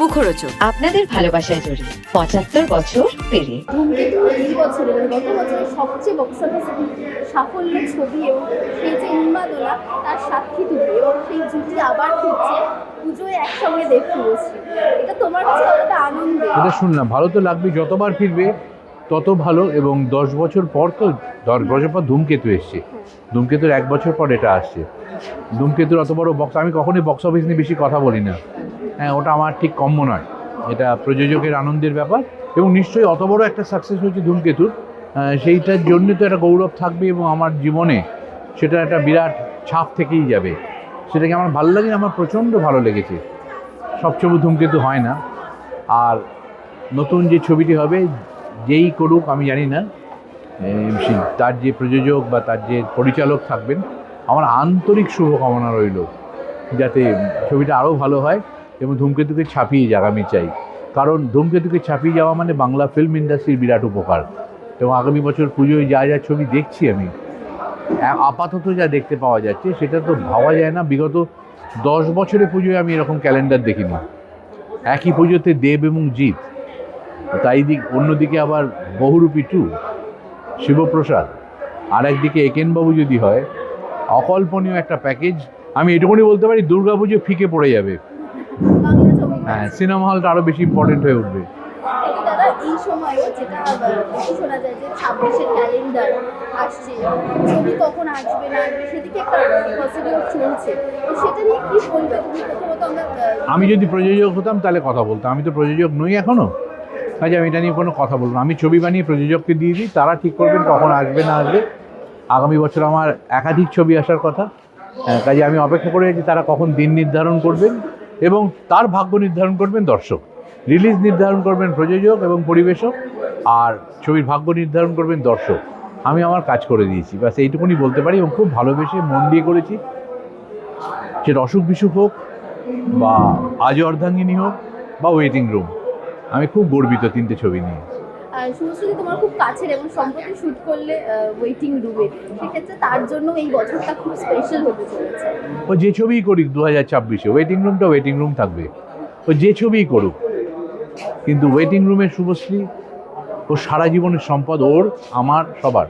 মুখরোচক। আপনাদের ভালোবাসায় জড়িয়ে পঁচাত্তর বছর পেরিয়ে। ধূমকেতু এই বছরে মানে গত বছরের সবচেয়ে বক্স অফিস সাফল্য ছবি এবং সেই যে উন্মাদনা তার সাক্ষী তুমি এবং সেই জুটি আবার ফিরছে পুজোয় একসঙ্গে দেখতে এটা তোমার কাছে কতটা আনন্দের? এটা শুনলাম ভালো তো লাগবে যতবার ফিরবে তত ভালো এবং দশ বছর পর তো দশ বছর পর ধূমকেতু এসছে। ধূমকেতুর এক বছর পর এটা আসছে। ধূমকেতুর অত বড় বক্স আমি কখনোই বক্স অফিস নিয়ে বেশি কথা বলি না। ওটা আমার ঠিক কম্য নয়। এটা প্রযোজকের আনন্দের ব্যাপার এবং নিশ্চয়ই অত বড় একটা সাকসেস হয়েছে ধূমকেতুর। সেইটার জন্য তো একটা গৌরব থাকবে এবং আমার জীবনে সেটা একটা বিরাট ছাপ থেকেই যাবে। সেটাকে আমার ভালো লাগে, আমার প্রচণ্ড ভালো লেগেছে। সব ছবি ধূমকেতু হয় না। আর নতুন যে ছবিটি হবে, যেই করুক, আমি জানি না। তার যে প্রযোজক বা তার যে পরিচালক থাকবেন, আমার আন্তরিক শুভকামনা রইল। যাতে ছবিটা আরও ভালো হয়। এবং ধূমকেতুকে ছাপিয়ে যাক, আমি চাই। কারণ ধূমকেতুকে ছাপিয়ে যাওয়া মানে বাংলা ফিল্ম ইন্ডাস্ট্রির বিরাট উপকার। এবং আগামী বছর পুজোয় যা যা ছবি দেখছি আমি আপাতত যা দেখতে পাওয়া যাচ্ছে, সেটা তো ভাবা যায় না। বিগত দশ বছরে পুজোয় আমি এরকম ক্যালেন্ডার দেখিনি। একই পুজোতে দেব এবং জিৎ, তাই দিক, অন্যদিকে আবার বহুরূপী টু, শিবপ্রসাদ আর একদিকে একেনবাবু যদি হয়, অকল্পনীয় একটা প্যাকেজ আমি এটুকুনি বলতে পারি, দুর্গাপুজো ফিকে পড়ে যাবে। হ্যাঁ সিনেমা হলটা আরও বেশি ইম্পর্টেন্ট হয়ে উঠবে। দাদা এই সময়ও যেটা বেশি শোনা যায় যে ছাব্বিশের ক্যালেন্ডার আসছে ছবি কখন আসবে না আসবে সেদিকে একটা প্রসিডিওর চলছে। তো সেটা নিয়ে কি বলবে? তুমি প্রথমত আমরা আমি যদি প্রযোজক হতাম তাহলে কথা বলতাম। আমি তো প্রযোজক নই এখনও কাজে আমি এটা নিয়ে কোনো কথা বলব। আমি ছবি বানিয়ে প্রযোজককে দিয়ে দিই তারা ঠিক করবেন কখন আসবে না আসবে। আগামী বছর আমার একাধিক ছবি আসার কথা। আহ, কাজে আমি অপেক্ষা করে আছি তারা কখন দিন নির্ধারণ করবেন। এবং তার ভাগ্য নির্ধারণ করবেন দর্শক। রিলিজ নির্ধারণ করবেন প্রযোজক এবং পরিবেশক, আর ছবির ভাগ্য নির্ধারণ করবেন দর্শক। আমি আমার কাজ করে দিয়েছি, ব্যাস এইটুকুনি বলতে পারি এবং খুব ভালোবেসে মন দিয়ে করেছি। সেটা অসুখ বিসুখ হোক বা আজ অর্ধাঙ্গিনী হোক বা ওয়েটিং রুম আমি খুব গর্বিত তিনটে ছবি নিয়ে। তোমার খুব কাছের এবং সম্প্রতি করলে ওয়েটিং রুমে সেক্ষেত্রে তার জন্য এই বছরটা খুব স্পেশাল হতে চলেছে। ও যে ছবিই করুক দু হাজার ছাব্বিশে ওয়েটিং রুমটা ওয়েটিং রুম থাকবে। ও যে ছবিই করুক, কিন্তু ওয়েটিং রুমের শুভশ্রী, ও সারা জীবনের সম্পদ ওর, আমার, সবার।